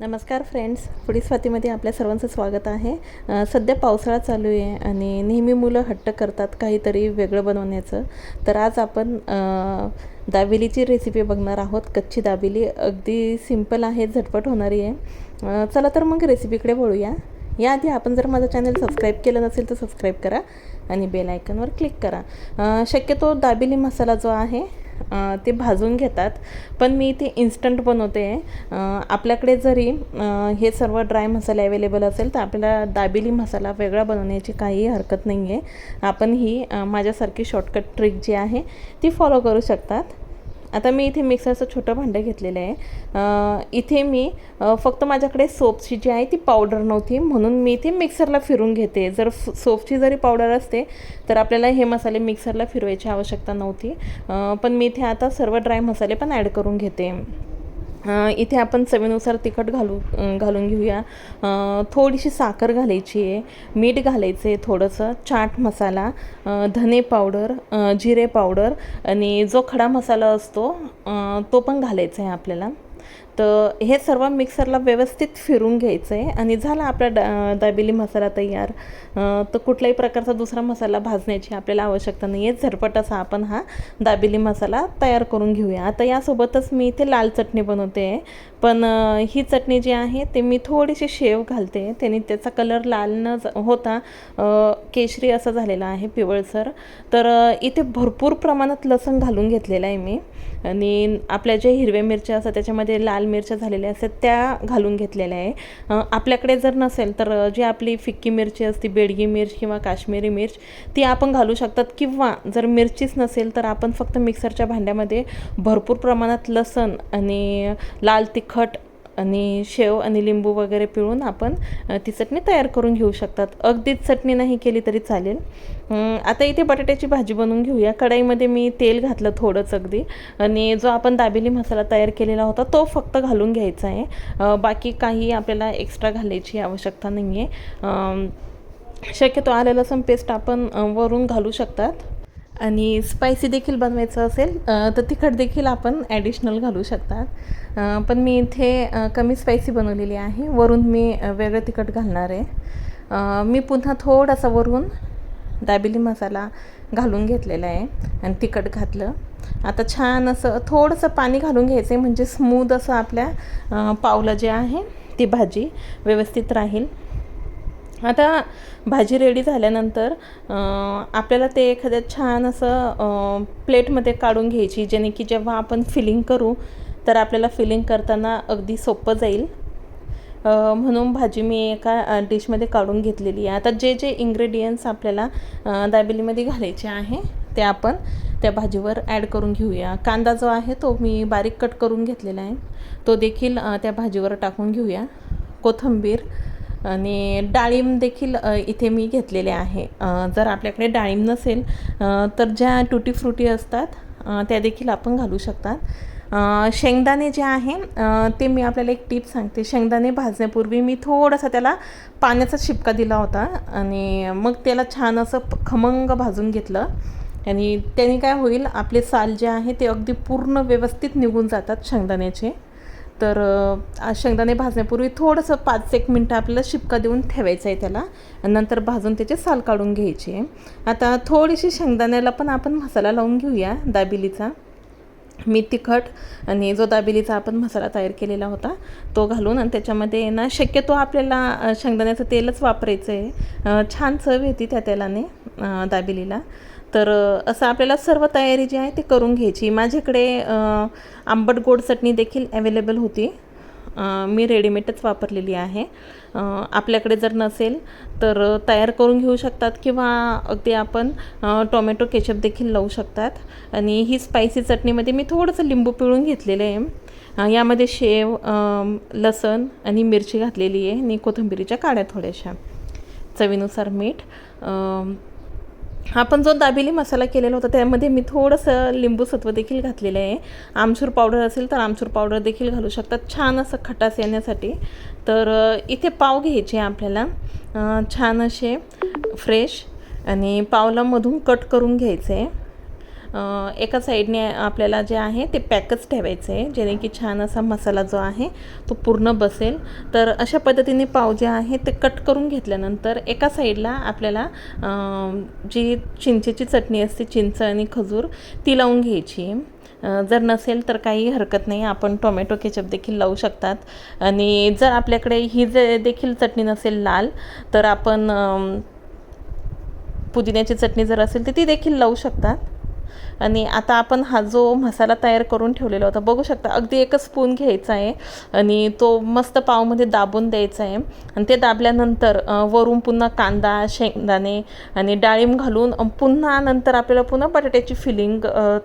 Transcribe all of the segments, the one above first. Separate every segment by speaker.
Speaker 1: नमस्कार फ्रेंड्स पुढील स्वातीमध्ये आपल्या सर्वांचं स्वागत आहे. सध्या पावसाळा चालू आहे आणि नेहमी मुलं हट्ट करतात काहीतरी वेगळं बनवण्याचं. तर आज आपण दाबेलीची रेसिपी बघणार आहोत कच्ची दाबेली. अगदी सिंपल आहे झटपट होणारी आहे. चला तर मग रेसिपीकडे वळूया. याआधी आपण जर माझं चॅनल सबस्क्राईब केलं नसेल तर सबस्क्राईब करा आणि बेल आयकनवर क्लिक करा. शक्यतो दाबेली मसाला जो आहे ते भाजून घेतात. पण मी ते इन्स्टंट बनवते. आपल्याकडे जरी हे सर्व ड्राय मसाले अवेलेबल असेल तर आपल्याला दाबेली मसाला वेगळा बनवण्याची काहीही हरकत नाही आहे आपण ही माझ्यासारखी शॉर्टकट ट्रिक जी आहे ती फॉलो करू शकतात. आता मी इथे मिक्सरचं छोटं भांडं घेतलेलं आहे. इथे मी फक्त माझ्याकडे सोपची जी आहे ती पावडर नव्हती. म्हणून मी इथे मिक्सरला फिरून घेते. जर सोपची जरी पावडर असते तर आपल्याला हे मसाले मिक्सरला फिरवायची आवश्यकता नव्हती. पण मी इथे आता सर्व ड्राय मसाले पण ॲड करून घेते. इथे आपण चवीनुसार तिखट घालू घालून घेऊया. थोडीशी साखर घालायची आहे मीठ घालायचं आहे थोडंसं चाट मसाला धने पावडर जिरे पावडर आणि जो खडा मसाला असतो तो पण घालायचा आहे आपल्याला. तर हे सर्व मिक्सरला व्यवस्थित फिरून घ्यायचं आहे आणि झाला आपला डा दाबेली मसाला तयार. तर कुठल्याही प्रकारचा दुसरा मसाला भाजण्याची आपल्याला आवश्यकता नाही आहे झटपट असा आपण हा दाबेली मसाला तयार करून घेऊया. आता यासोबतच मी इथे लाल चटणी बनवते. आहे पण ही चटणी जी आहे ते मी थोडीशी शेव घालते. त्याने त्याचा कलर लाल न ज- होता केशरी असा झालेला आहे पिवळसर तर इथे भरपूर प्रमाणात लसण घालून घेतलेला आहे मी. आणि आपल्या ज्या हिरव्या मिरच्या असतात त्याच्यामध्ये लाल मिरच्या झालेल्या असतात त्या घालून घेतलेल्या आहे. आपल्याकडे जर नसेल तर जी आपली फिक्की मिरची असते बेडगी मिर्च किंवा काश्मीरी मिर्च ती आपण घालू शकतात. किंवा जर मिरचीच नसेल तर आपण फक्त मिक्सरच्या भांड्यामध्ये भरपूर प्रमाणात लसण आणि लाल तिखट आणि शेव आणि लिंबू वगैरे पिळून आपण ती चटणी तयार करून घेऊ शकतात. अगदीच चटणी नाही केली तरी चालेल. आता इथे बटाट्याची भाजी बनवून घेऊया. कढाईमध्ये मी तेल घातलं थोडंच अगदी. आणि जो आपण दाबेली मसाला तयार केलेला होता तो फक्त घालून घ्यायचा आहे. बाकी काही आपल्याला एक्स्ट्रा घालायची आवश्यकता नाही आहे शक्यतो आलेला लसूण पेस्ट आपण वरून घालू शकतात. आणि स्पायसी देखील बनवायचं असेल तर तिखट देखील आपण ॲडिशनल घालू शकतात पण मी इथे कमी स्पायसी बनवलेली आहे. वरून मी वेगळं तिखट घालणार आहे. मी पुन्हा थोडासा वरून दाबेली मसाला घालून घेतलेला आहे आणि तिखट घातलं. आता छान असं थोडंसं पाणी घालून घ्यायचं आहे म्हणजे स्मूद असं आपल्या पावलं जे आहे ती भाजी व्यवस्थित राहील. आता भाजी रेडी झाल्यानंतर आपल्याला ते एखाद्या छान असं प्लेटमध्ये काढून घ्यायची जेणे की जेव्हा आपण फिलिंग करू तर आपल्याला फिलिंग करताना अगदी सोपं जाईल. म्हणून भाजी मी एका डिशमध्ये काढून घेतलेली आहे. आता जे जे इंग्रेडियंट्स आपल्याला दाबेलीमध्ये घालायचे आहे ते आपण त्या भाजीवर ॲड करून घेऊया. कांदा जो आहे तो मी बारीक कट करून घेतलेला आहे. तो देखील त्या भाजीवर टाकून घेऊया. कोथिंबीर आणि डाळिंब देखील इथे मी घेतलेले आहे. जर आपल्याकडे डाळिंब नसेल तर ज्या टुटी फ्रुटी असतात त्या देखील आपण घालू शकतात. शेंगदाणे जे आहे ते मी आपल्याला एक टीप सांगते. शेंगदाणे भाजण्यापूर्वी मी थोडासा त्याला पाण्याचा शिपका दिला होता आणि मग त्याला छान असं प- खमंग भाजून घेतलं. आणि त्याने काय होईल आपले साल जे आहे ते अगदी पूर्ण व्यवस्थित निघून जातात शेंगदाण्याचे. तर शेंगदाणे भाजण्यापूर्वी थोडंसं पाच एक मिनटं आपल्याला शिपका देऊन ठेवायचं आहे त्याला. नंतर भाजून त्याचे साल काढून घ्यायचे. आता थोडीशी शेंगदाण्याला पण आपण मसाला लावून घेऊया दाबिलीचा. मी तिखट आणि जो दाबिलीचा आपण मसाला तयार केलेला होता तो घालून आणि त्याच्यामध्ये ना शक्यतो आपल्याला शेंगदाण्याचं तेलच वापरायचं आहे छान चव येते त्या तेलाने दाबिलीला. तर असं आपल्याला सर्व तयारी जी आहे ती करून घ्यायची. माझ्याकडे आंबट गोड चटणी देखील अवेलेबल होती. मी रेडीमेडच वापरलेली आहे. आपल्याकडे जर नसेल तर तयार करून घेऊ शकतात किंवा अगदी आपण टोमॅटो केचप देखील लावू शकतात. आणि ही स्पायसी चटणीमध्ये मी थोडंसं लिंबू पिळून घेतलेलं आहे. यामध्ये शेव लसण आणि मिरची घातलेली आहे आणि कोथिंबिरीच्या काड्या थोड्याशा. चवीनुसार मीठ आपण जो दाबेली मसाला केलेला होता त्यामध्ये मी थोडंसं लिंबू सत्व देखील घातलेलं आहे. आमचूर पावडर असेल तर आमचूर पावडर देखील घालू शकतात. छान असं खटास येण्यासाठी. तर इथे पाव घ्यायचे आपल्याला. छान असे फ्रेश आणि पावला मधून कट करून घ्यायचे. आहे एका साईडने आपल्याला जे आहे ते पॅकच ठेवायचं आहे जेणे की छान असा मसाला जो आहे तो पूर्ण बसेल. तर अशा पद्धतीने पाव जे आहे ते कट करून घेतल्यानंतर एका साईडला आपल्याला जी चिंचेची चटणी असते चिंच आणि खजूर ती लावून घ्यायची जर नसेल तर काही हरकत नाही आपण टोमॅटो केचप देखील लावू शकतात. आणि जर आपल्याकडे ही जे देखील चटणी नसेल लाल तर आपण पुदिन्याची चटणी जर असेल तर ती देखील लावू शकतात. आणि आता आपण हा जो मसाला तयार करून ठेवलेला होता बघू शकता अगदी एकच स्पून घ्यायचा आहे आणि तो मस्त पावमध्ये दाबून द्यायचा आहे. आणि ते दाबल्यानंतर वरून पुन्हा कांदा शेंगदाणे आणि डाळिंब घालून पुन्हा नंतर आपल्याला पुन्हा बटाट्याची फिलिंग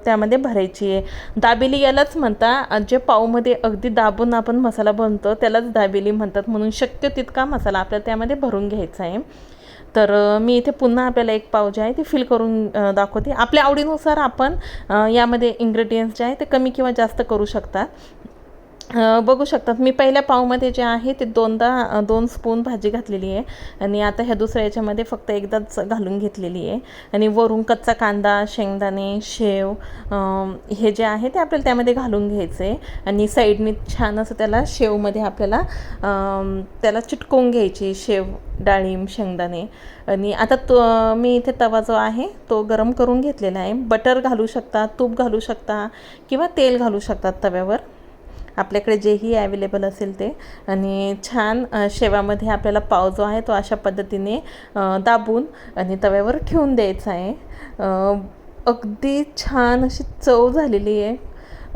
Speaker 1: त्यामध्ये भरायची आहे. दाबेली यालाच म्हणता जे पावमध्ये अगदी दाबून आपण मसाला बनतो त्यालाच दाबेली म्हणतात. म्हणून शक्य तितका मसाला आपल्याला त्यामध्ये भरून घ्यायचा आहे. तर मी इथे पुन्हा आपल्याला एक पाव जे आहे ते फिल करून दाखवते. आपल्या आवडीनुसार आपण यामध्ये इन्ग्रेडियंट्स जे आहे ते कमी किंवा जास्त करू शकता. बघू शकतात. मी पहिल्या पावमध्ये जे आहे ते दोनदा दोन स्पून भाजी घातलेली आहे. आणि आता ह्या दुसऱ्या याच्यामध्ये फक्त एकदाच घालून घेतलेली आहे. आणि वरून कच्चा कांदा शेंगदाणे शेव हे जे आहे ते आपल्याला त्यामध्ये घालून घ्यायचं आहे. आणि साईडने छान असं त्याला शेवमध्ये आपल्याला त्याला चिटकवून घ्यायची शेव डाळिंब शेंगदाणे. आणि आता तो मी इथे तवा जो आहे तो गरम करून घेतलेला आहे. बटर घालू शकता तूप घालू शकता किंवा तेल घालू शकतात तव्यावर. आपल्याकडे जेही अवेलेबल असेल ते. आणि छान शेवामध्ये आपल्याला पाव जो आहे तो अशा पद्धतीने दाबून आणि तव्यावर ठेवून द्यायचा आहे. अगदी छान अशी चव झालेली आहे.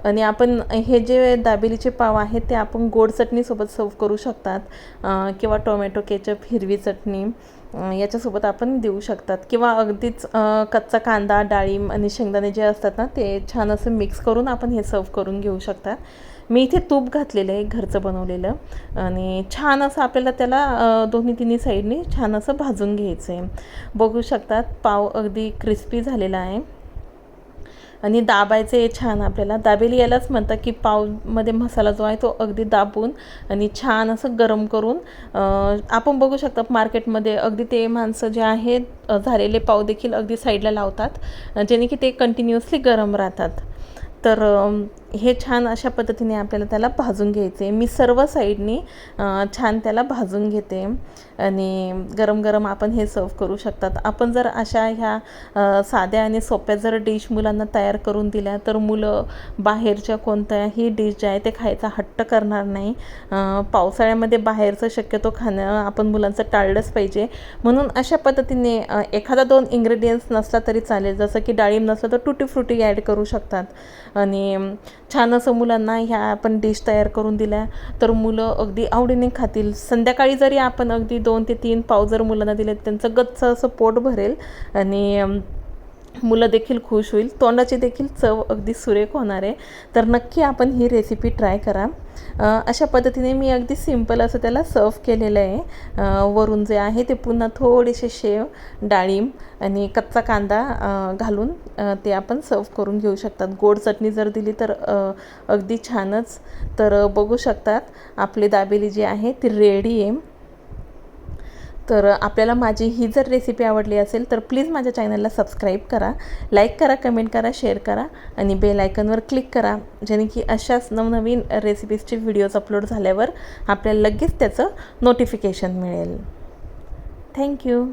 Speaker 1: आणि आपण हे जे दाबेलीचे पाव आहेत ते आपण गोड चटणीसोबत सर्व करू शकतात. किंवा टोमॅटो केचप हिरवी चटणी याच्यासोबत आपण देऊ शकतात. किंवा अगदीच कच्चा कांदा डाळिंब आणि शेंगदाणे जे असतात ना ते छान असं मिक्स करून आपण हे सर्व करून घेऊ शकतात. मी इथे तूप घातलेलं आहे घरचं बनवलेलं. आणि छान असं आपल्याला त्याला दोन्ही तिन्ही साईडनी छान असं भाजून घ्यायचं आहे बघू शकतात पाव अगदी क्रिस्पी झालेला आहे. आणि दाबायचे छान आपल्याला. दाबेली यालाच म्हणतात की पावमध्ये मसाला जो आहे तो अगदी दाबून आणि छान असं गरम करून आपण बघू शकता मार्केटमध्ये अगदी ते माणसं जे आहेत झालेले पाव देखील अगदी साईडला लावतात जेणे की ते कंटिन्युअसली गरम राहतात. तर हे छान अशा पद्धतीने आपल्याला त्याला भाजून घ्यायचे. मी सर्व साईडनी छान त्याला भाजून घेते आणि गरम गरम आपण हे सर्व करू शकतात. आपण जर अशा ह्या साध्या आणि सोप्या जर डिश मुलांना तयार करून दिल्या तर मुलं बाहेरच्या कोणत्याही डिश जे आहे ते खायचा हट्ट करणार नाही. पावसाळ्यामध्ये बाहेरचं शक्यतो खाणं आपण मुलांचं टाळलंच पाहिजे. म्हणून अशा पद्धतीने एखादा दोन इन्ग्रेडियंट्स नसला तरी चालेल. जसं की डाळिंब नसलं तर टुटी फ्रुटी ॲड करू शकतात. आणि छान असं मुलांना ह्या आपण डिश तयार करून दिल्या. तर मुलं अगदी आवडीने खातील. संध्याकाळी जरी आपण अगदी दोन ते तीन पाव जर मुलांना दिले त्यांचं गच्च असं पोट भरेल. आणि मुलं देखील खुश होईल. तोंडाची देखील चव अगदी सुरेख होणार आहे. तर नक्की आपण ही रेसिपी ट्राय करा. अशा पद्धतीने मी अगदी सिंपल असं त्याला सर्व केलेलं आहे. वरून जे आहे ते पुन्हा थोडेसे शेव डाळिंब आणि कच्चा कांदा घालून ते आपण सर्व करून घेऊ शकतात. गोड चटणी जर दिली तर अगदी छानच. तर बघू शकतात आपली दाबेली जी आहे ती रेडी आहे. तर आपल्याला माझी ही जर रेसिपी आवडली असेल तर प्लीज माझ्या चॅनलला सबस्क्राईब करा लाईक करा कमेंट करा शेअर करा आणि बेल आयकनवर क्लिक करा जेणे की अशाच नवनवीन रेसिपीजचे व्हिडिओज अपलोड झाल्यावर आपल्याला लगेच त्याचं नोटिफिकेशन मिळेल. थँक्यू